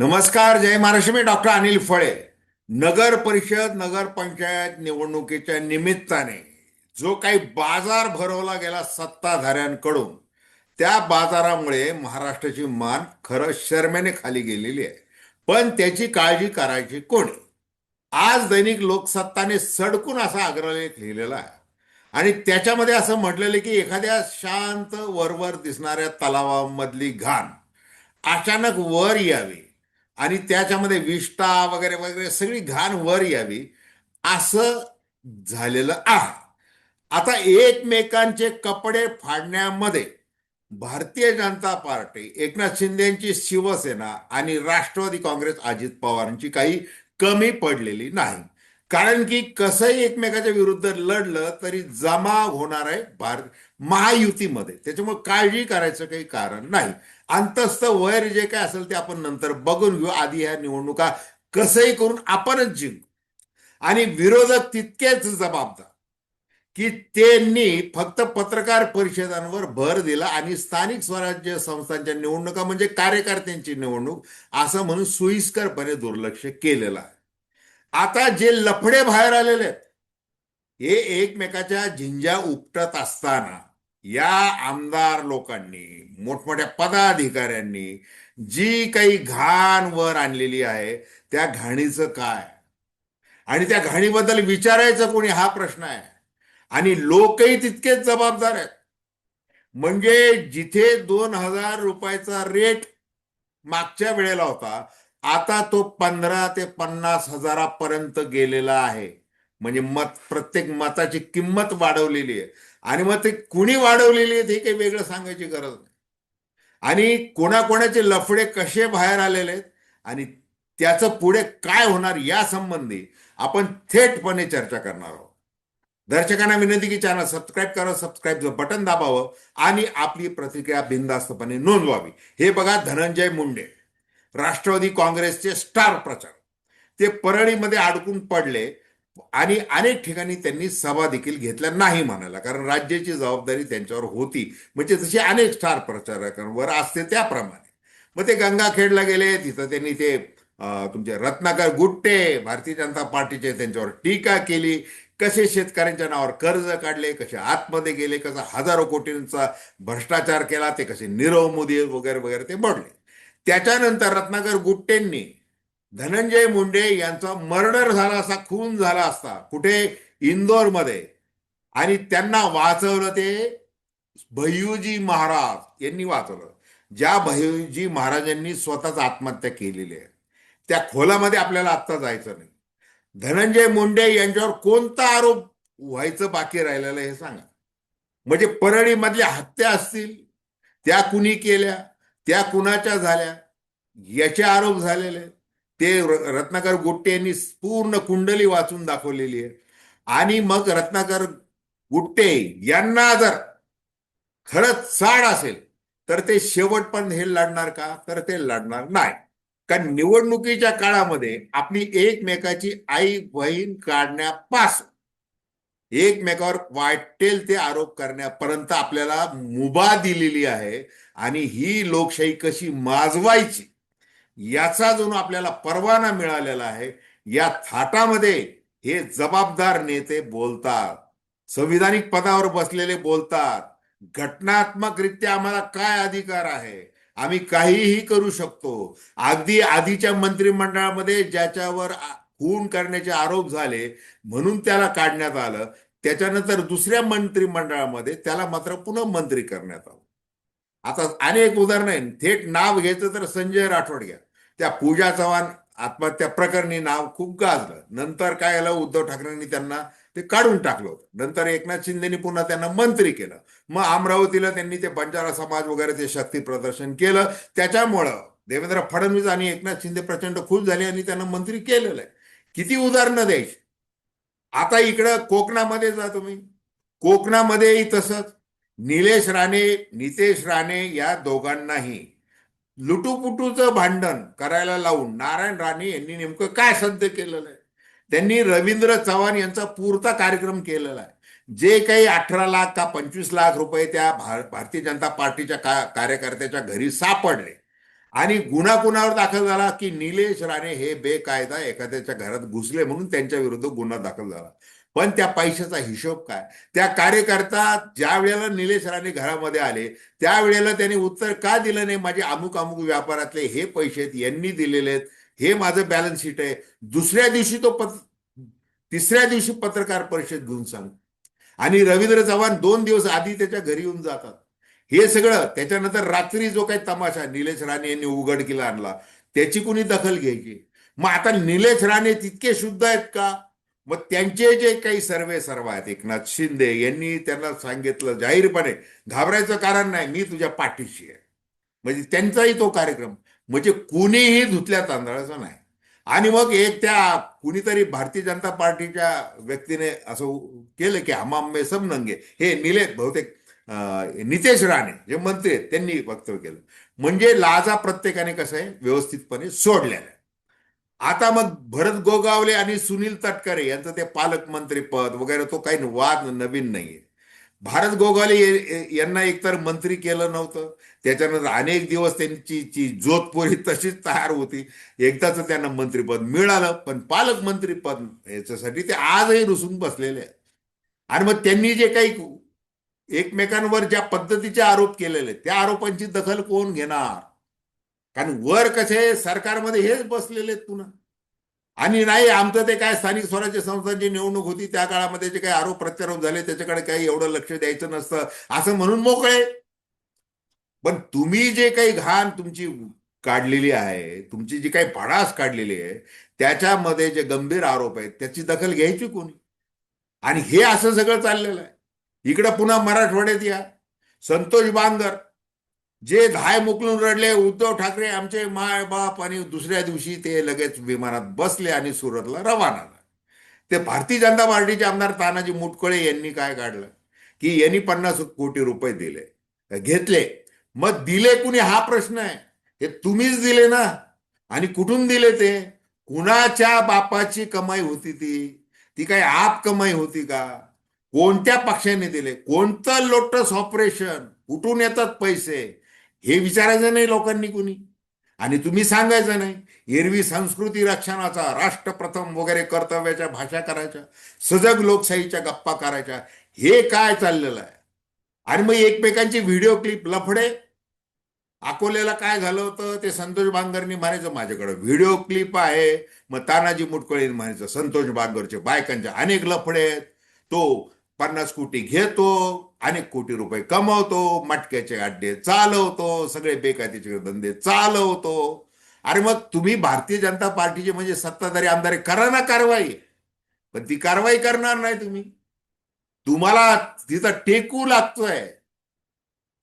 नमस्कार जय महाराष्ट्र मी डॉक्टर अनिल फळे. नगर परिषद नगर पंचायत निवडणुकीच्या निमित्ताने जो काही बाजार भरवला गेला सत्ताधाऱ्यांकडून त्या बाजारामुळे महाराष्ट्राची मान खरं शर्मेने खाली गेलेली आहे. पण त्याची काळजी करायची कोणी? आज दैनिक लोकसत्ताने सडकून असा अग्रलेख लिहिलेला आहे. आणि त्याच्यामध्ये असं म्हटलेलं आहे की एखाद्या शांत वरवर दिसणाऱ्या तलावामधली घाण अचानक वर यावी. आणि त्याच्यामध्ये विष्ठा वगैरे वगैरे सगळी घाण वर यावी. असं झालेलं आहे. आता एकमेकांचे कपडे फाडण्यामध्ये भारतीय जनता पार्टी एकनाथ शिंदेची शिवसेना आणि राष्ट्रवादी काँग्रेस अजित पवारांची काही कमी पडलेली नाही. कारण की कसंही एकमेकाच्या विरुद्ध लढलं तरी जमा होणार आहे भारत महायुतीमध्ये. त्याच्यामुळे काळजी करायचं काही कारण नाही. अंतस्थ वैर जे काय असेल ते आपण नंतर बघून घेऊ. आधी ह्या निवडणुका कसंही करून आपणच जिंकू. आणि विरोधक तितकेच जबाबदार की त्यांनी फक्त पत्रकार परिषदांवर भर दिला आणि स्थानिक स्वराज्य संस्थांच्या निवडणुका म्हणजे कार्यकर्त्यांची निवडणूक असं म्हणून सोयीस्करपणे दुर्लक्ष केलेलं आहे. आता जे लफडे बाहेर आलेले आहेत हे एकमेकाच्या झिंजा उपटत असताना या आमदार लोकांनी मोठमोठ्या पदाधिकाऱ्यांनी जी काही घाण वर आणलेली आहे त्या घाणीचं काय? आणि त्या घाणीबद्दल विचारायचं कोणी? हा प्रश्न आहे. आणि लोकही तितकेच जबाबदार आहेत. म्हणजे जिथे दोन हजार रुपयाचा रेट मागच्या वेळेला होता आता तो पंधरा ते पन्नास हजारापर्यंत गेलेला आहे. म्हणजे मत प्रत्येक मताची किंमत वाढवलेली आहे. आणि मग ते कुणी वाढवलेली आहेत हे काही वेगळं सांगायची गरज नाही. आणि कोणाकोणाचे लफडे कसे बाहेर आलेले आहेत आणि त्याचं पुढे काय होणार या संबंधी आपण थेटपणे चर्चा करणार आहोत. दर्शकांना विनंती की चॅनल सबस्क्राईब करा सबस्क्राईबचं बटन दाबावं आणि आपली प्रतिक्रिया बिनधास्तपणे नोंदवावी. हे बघा धनंजय मुंडे राष्ट्रवादी काँग्रेसचे स्टार प्रचार ते परळीमध्ये अडकून पडले. आणि अनेक ठिकाणी त्यांनी सभा देखील घेतल्या नाही म्हणायला. कारण राज्याची जबाबदारी त्यांच्यावर होती. म्हणजे तसे अनेक स्टार प्रचारकांवर असते त्याप्रमाणे. मग ते गंगाखेडला गेले तिथं त्यांनी ते तुमचे रत्नाकर गुट्टे भारतीय जनता पार्टीचे त्यांच्यावर टीका केली. कसे शेतकऱ्यांच्या नावावर कर्ज काढले कसे आतमध्ये गेले कसा हजारो कोटींचा भ्रष्टाचार केला ते कसे नीरव मोदी वगैरे वगैरे ते मोडले. त्याच्यानंतर रत्नाकर गुट्टेंनी धनंजय मुंडे यांचा मर्डर झाला असा खून झाला असता कुठे? इंदोरमध्ये आणि त्यांना वाचवलं ते भैयूजी महाराज यांनी वाचवलं. ज्या भैयूजी महाराजांनी स्वतःच आत्महत्या केलेली आहे. त्या खोलामध्ये आपल्याला आत्ता जायचं नाही. धनंजय मुंडे यांच्यावर कोणता आरोप व्हायचं बाकी राहिलेलं आहे हे सांगा. म्हणजे परळीमधल्या हत्या असतील त्या कुणी केल्या त्या कुणाच्या झाल्या याचे आरोप झालेले आहेत. ते रत्नाकर गुट्टे यांनी पूर्ण कुंडली वाचून दाखवलेली आहे. आणि मग रत्नाकर गुट्टे यांना जर खरंच चाड असेल तर ते शेवटपर्यंत हे लढणार का? तर ते लढणार नाही. कारण निवडणुकीच्या काळामध्ये आपली एकमेकाची आई बहीण काढण्यापासून एकमेकावर वाटेल ते आरोप करण्यापर्यंत आपल्याला मुभा दिलेली आहे. आणि ही लोकशाही कशी माजवायची? याचा जणू आपल्याला परवाना मिळालेला आहे या थाटामध्ये हे जबाबदार नेते बोलतात. संविधानिक पदावर बसलेले बोलतात. घटनात्मकरित्या आम्हाला काय अधिकार आहे? आम्ही काहीही करू शकतो. अगदी आधीच्या मंत्रिमंडळामध्ये ज्याच्यावर खून करण्याचे आरोप झाले म्हणून त्याला काढण्यात आलं. त्याच्यानंतर दुसऱ्या मंत्रिमंडळामध्ये त्याला मात्र पुन्हा मंत्री करण्यात आलं. आता अनेक उदाहरण थेट नाव घ्यायचं तर संजय राठोड घ्या. त्या पूजा चव्हाण आत्महत्या प्रकरणी नाव खूप गाजलं. नंतर काय आलं? उद्धव ठाकरेंनी त्यांना ते काढून टाकलं होतं. नंतर एकनाथ शिंदेनी पुन्हा त्यांना मंत्री केलं. मग अमरावतीला त्यांनी ते बंजारा समाज वगैरे ते शक्ती प्रदर्शन केलं. त्याच्यामुळं देवेंद्र फडणवीस आणि एकनाथ शिंदे प्रचंड खुश झाले आणि त्यांना मंत्री केलेलं आहे. किती उदाहरणं द्यायची? आता इकडं कोकणामध्ये जा तुम्ही. कोकणामध्येही तसंच. निलेश राणे नितेश राणे या दोघांनाही लुटूपुटूचं भांडण करायला लावून नारायण राणे यांनी नेमकं काय साध्य केलेलं आहे? त्यांनी रवींद्र चव्हाण यांचा पुरता कार्यक्रम केलेला आहे. जे काही अठरा लाख का पंचवीस लाख रुपये त्या भार- भारतीय जनता पार्टीच्या का कार्यकर्त्याच्या घरी सापडले. आणि गुन्हा कुणावर दाखल झाला की निलेश राणे हे बेकायदा एखाद्याच्या घरात घुसले म्हणून त्यांच्या विरुद्ध गुन्हा दाखल झाला. पण त्या पैशाचा हिशोब काय? त्या कार्यकर्ता ज्या वेळेला निलेश राणे घरामध्ये आले त्यावेळेला त्यांनी उत्तर का दिलं नाही? माझे अमुक अमुक व्यापारातले हे पैसे यांनी दिलेले आहेत हे माझं बॅलन्स शीट आहे. दुसऱ्या दिवशी तो पत तिसऱ्या दिवशी पत्रकार परिषद घेऊन सांग. आणि रवींद्र चव्हाण दोन दिवस आधी त्याच्या घरी येऊन जातात. हे सगळं त्याच्यानंतर रात्री जो काही तमाशा निलेश राणे यांनी उघडकीला आणला त्याची कुणी दखल घ्यायची? मग आता निलेश राणे तितके शुद्ध आहेत का? मग त्यांचे जे काही सर्वे सर्व आहेत एकनाथ शिंदे यांनी त्यांना सांगितलं जाहीरपणे घाबरायचं कारण नाही मी तुझ्या पाठीशी आहे. म्हणजे त्यांचाही तो कार्यक्रम. म्हणजे कुणीही धुतल्या तांदळाचा नाही. आणि मग एक त्या कुणीतरी भारतीय जनता पार्टीच्या व्यक्तीने असं केलं की हमाम मे सब नंगे. हे निले बहुतेक नितेश राणे जे मंत्री आहेत त्यांनी वक्तव्य केलं. म्हणजे लाजा प्रत्येकाने कसं आहे व्यवस्थितपणे सोडलेला आहे आता मग भरत गोगावले आणि सुनील तटकरे यांचं ते पालकमंत्री पद वगैरे तो काही वाद नवीन नाहीये. भारत गोगावले यांना एकतर मंत्री केलं नव्हतं. त्याच्यानंतर अनेक दिवस त्यांची ची जोधपुरी तशीच तयार होती. एकदाच त्यांना मंत्रीपद मिळालं पण पालकमंत्री पद याच्यासाठी ते आजही रुसून बसलेले आहेत. आणि मग त्यांनी जे काही एकमेकांवर ज्या पद्धतीचे आरोप केलेले त्या आरोपांची दखल कोण घेणार? कारण वर कसे सरकारमध्ये हेच बसलेले आहेत पुन्हा. आणि नाही आमचं ते काय स्थानिक स्वराज्य संस्थांची निवडणूक होती त्या काळामध्ये जे काही आरोप प्रत्यारोप झाले त्याच्याकडे काही एवढं लक्ष द्यायचं नसतं असं म्हणून मोकळे पण तुम्ही जे काही घाण तुमची काढलेली आहे तुमची जी काही भडास काढलेली आहे त्याच्यामध्ये जे गंभीर आरोप आहेत त्याची दखल घ्यायची कोणी? आणि हे असं सगळं चाललेलं आहे. इकडं पुन्हा मराठवाड्यात या. संतोष बांगर जे धाय मोकलून रडले उद्धव ठाकरे आमचे माय बाप आणि दुसऱ्या दिवशी ते लगेच विमानात बसले आणि सुरतला रवाना ते भारतीय जनता पार्टीचे आमदार तानाजी मुटकळे यांनी काय काढलं? की यांनी पन्नास कोटी रुपये दिले. घेतले. मग दिले कुणी? हा प्रश्न आहे. हे तुम्हीच दिले ना. आणि कुठून दिले ते? कुणाच्या बापाची कमाई होती ती? ती काही आप कमाई होती का? कोणत्या पक्षाने दिले? कोणतं लोटस ऑपरेशन? कुठून येतात पैसे? हे विचारायचं नाही लोकांनी कुणी. आणि तुम्ही सांगायचं नाही. एरवी संस्कृती रक्षणाचा राष्ट्रप्रथम वगैरे कर्तव्याच्या भाषा करायच्या सजग लोकशाहीच्या गप्पा करायच्या हे काय चाललेलं आहे? आणि मग एकमेकांची व्हिडिओ क्लिप लफडे. अकोल्याला काय झालं होतं? ते संतोष बांगरनी म्हणायचं माझ्याकडे व्हिडिओ क्लिप आहे. मग तानाजी मुटकळीने म्हणायचं संतोष बांगरचे बायकांचे अनेक लफडे आहेत. तो पन्नास कोटी घेतो अनेक कोटी रुपये कमवतो मटक्याचे अड्डे चालवतो सगळे बेकायदेशीर धंदे चालवतो. अरे मग तुम्ही भारतीय जनता पार्टीचे म्हणजे सत्ताधारी आमदार करा ना कारवाई. पण ती कारवाई करणार नाही तुम्ही. तुम्हाला तिचा टेकू लागतोय.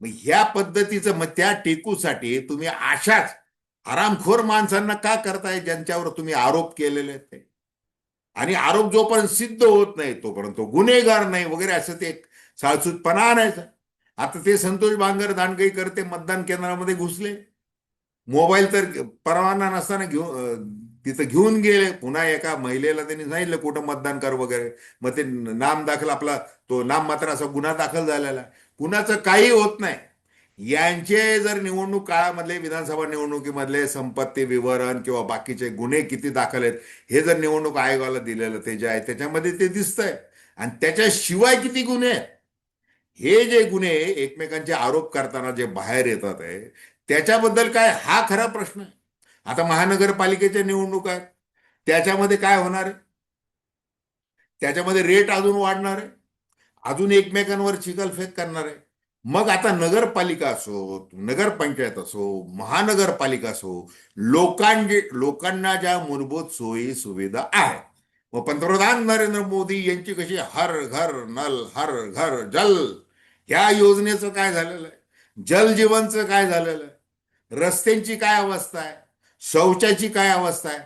मग ह्या पद्धतीचं मग त्या टेकूसाठी तुम्ही अशाच आरामखोर माणसांना का करताय ज्यांच्यावर तुम्ही आरोप केलेले आहेत ते? आणि आरोप जोपर्यंत सिद्ध होत नाही तोपर्यंत तो गुन्हेगार नाही वगैरे असं ते एक साळसूतपणा आणायचा. आता ते संतोष बांगर दांडगई करते मतदान केंद्रामध्ये घुसले. मोबाईल तर परवाना नसताना घेऊन तिथं घेऊन गेले. पुन्हा एका महिलेला त्यांनी सांगितलं कुठं मतदान कर वगैरे. मग ते नाम दाखल आपला तो नाम मात्र असा गुन्हा दाखल झालेला आहे. कुणाचं काही होत नाही. यांचे जर निवडणूक काळामधले विधानसभा निवडणुकीमधले संपत्ती विवरण किंवा बाकीचे गुन्हे किती दाखल आहेत हे जर निवडणूक आयोगाला दिलेलं ते जे आहे त्याच्यामध्ये ते दिसतंय. आणि त्याच्याशिवाय किती गुन्हे आहेत? हे जे गुन्हे एकमेकांचे आरोप करताना जे बाहेर येतात आहे त्याच्याबद्दल काय? हा खरा प्रश्न आहे. आता महानगरपालिकेच्या निवडणूक आहेत. त्याच्यामध्ये काय होणार आहे? त्याच्यामध्ये रेट अजून वाढणार आहे. अजून एकमेकांवर चिखलफेक करणार आहे. मग आता नगरपालिका असो नगरपंचायत असो महानगरपालिका असो लोकांचे लोकांना ज्या मूलभूत सोयी सुविधा आहेत. मग पंतप्रधान नरेंद्र मोदी यांची कशी हर घर नल हर घर जल ह्या योजनेचं काय झालेलं आहे? जल जीवनचं काय झालेलं आहे? रस्त्यांची काय अवस्था आहे? शौचाची काय अवस्था आहे?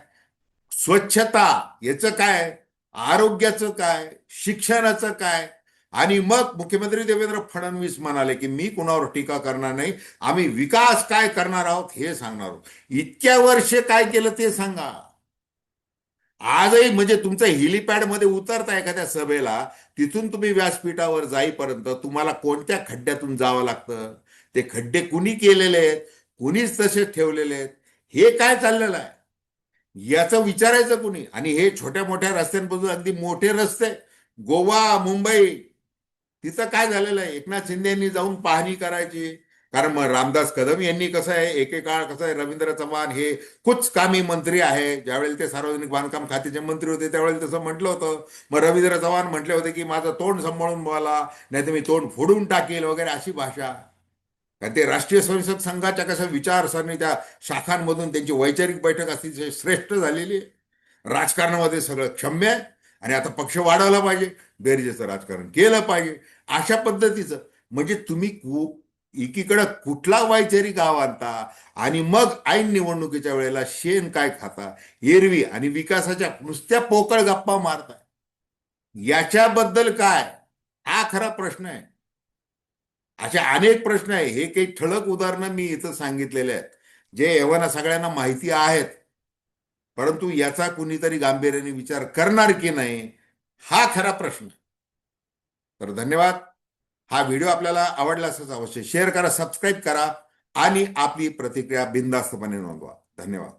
स्वच्छता याचं काय आरोग्याचं काय? शिक्षणाचं काय? आणि मग मुख्यमंत्री देवेंद्र फडणवीस म्हणाले की मी कुणावर टीका करणार नाही आम्ही विकास काय करणार आहोत हे सांगणार आहोत. इतक्या वर्षे काय केलं ते सांगा. आजही म्हणजे तुमचं हेलिपॅडमध्ये उतरता एखाद्या सभेला तिथून तुम्ही व्यासपीठावर जाईपर्यंत तुम्हाला कोणत्या खड्ड्यातून जावं लागतं? ते खड्डे कुणी केलेले आहेत? कुणीच तसेच ठेवलेले आहेत? हे काय चाललेलं आहे? याचं विचारायचं कुणी? आणि हे छोट्या मोठ्या रस्त्यांपासून अगदी मोठे रस्ते गोवा मुंबई तिचं काय झालेलं आहे? एकनाथ शिंदे यांनी जाऊन पाहणी करायची. कारण मग रामदास कदम यांनी कसं आहे? एकेकाळ कसं आहे? रवींद्र चव्हाण हे कुच कामी मंत्री आहे. ज्यावेळेला ते सार्वजनिक बांधकाम खात्याचे मंत्री होते त्यावेळेला तसं म्हटलं होतं. मग रवींद्र चव्हाण म्हटले होते की माझं तोंड सांभाळून बोला नाही तर मी तोंड फोडून टाकेल वगैरे अशी भाषा. कारण ते राष्ट्रीय स्वयंसेवक संघाच्या कसं विचारसरणी त्या शाखांमधून त्यांची वैचारिक बैठक अतिशय श्रेष्ठ झालेली आहे. राजकारणामध्ये सगळं क्षम्य आहे. आणि आता पक्ष वाढवला पाहिजे बेरजेचं राजकारण केलं पाहिजे अशा पद्धतीचं. म्हणजे तुम्ही कु एकीकडं कुठला वायचरी गाव आणता आणि मग ऐन निवडणुकीच्या वेळेला शेण काय खाता एरवी आणि विकासाच्या नुसत्या पोकळ गप्पा मारता याच्याबद्दल काय? हा खरा प्रश्न आहे. असे अनेक प्रश्न आहे. हे काही ठळक उदाहरणं मी इथं सांगितलेले आहेत. जे एव्हाना सगळ्यांना माहिती आहेत. परंतु याचा कुणीतरी गांभीर्याने विचार करणार की नाही हा खरा प्रश्न. तर धन्यवाद. हा व्हिडिओ आपल्याला आवडला असंच अवश्य शेअर करा सबस्क्राईब करा आणि आपली प्रतिक्रिया बिनधास्तपणे नोंदवा. धन्यवाद.